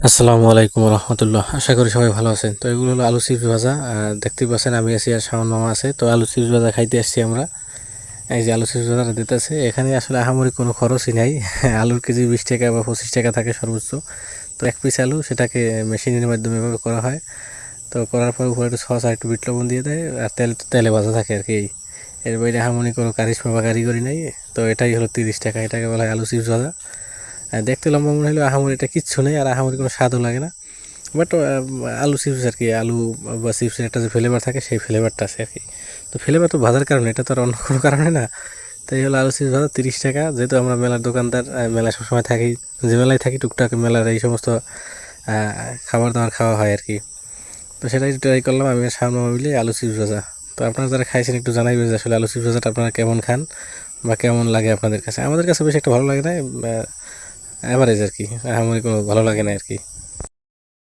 আসসালামু আলাইকুম রহমতুল্লাহ। আশা করি সবাই ভালো আছেন। তো এগুলো হলো আলু চিপস ভাজা। দেখতে পাচ্ছেন আমি আছি আর সামান মামা আছে। তো আলু চিপস ভাজা খাইতে আসছি আমরা। এই যে আলু চিপস ভাজাটা দিতেছে এখানে আসলে আহামরি কোনো খরচই নাই। আলুর কেজি বিশ টাকা বা পঁচিশ টাকা থাকে সর্বোচ্চ। তো এক পিস আলু সেটাকে মেশিনের মাধ্যমে এভাবে করা হয়। তো করার পর উপরে একটু সস আর একটু বিট লবণ দিয়ে দেয়। আর তেল, তেলে ভাজা থাকে আর কি এর বাইরে আহামরি কোনো কারিশমা বা কারিগরি নাই। তো এটাই হলো তিরিশ টাকা। এটাকে বলা হয় আলু চিপস ভাজা। দেখতে লম্বা মনে হলো আহামরি এটা কিচ্ছু নেই, আর আহামরি কোনো স্বাদও লাগে না। বাট আলু চিপস আর কি, আলু বা চিপসের একটা যে ফ্লেভার থাকে, সেই ফ্লেভারটা আছে আর কি। তো ফ্লেভার তো ভাজার কারণে, এটা তো আর অন্য কোনো কারণে না। তাই হলো আলু চিপস ভাজা তিরিশ টাকা। যেহেতু আমরা মেলার দোকানদার মেলায় সবসময় থাকি, যে মেলায় থাকি, টুকটাক মেলার এই সমস্ত খাবার দাবার খাওয়া হয় আর কি। তো সেটাই ট্রাই করলাম আমি সামনে মিলে আলু চিপস ভাজা। তো আপনারা যারা খাইছেন, একটু জানাইবেন যে আসলে আলু চিপস ভাজাটা আপনারা কেমন খান বা কেমন লাগে আপনাদের কাছে। আমাদের কাছে বেশি একটা ভালো লাগে না অ্যাভারেজ আর কি। আমার কোনো ভালো লাগে না আর কি।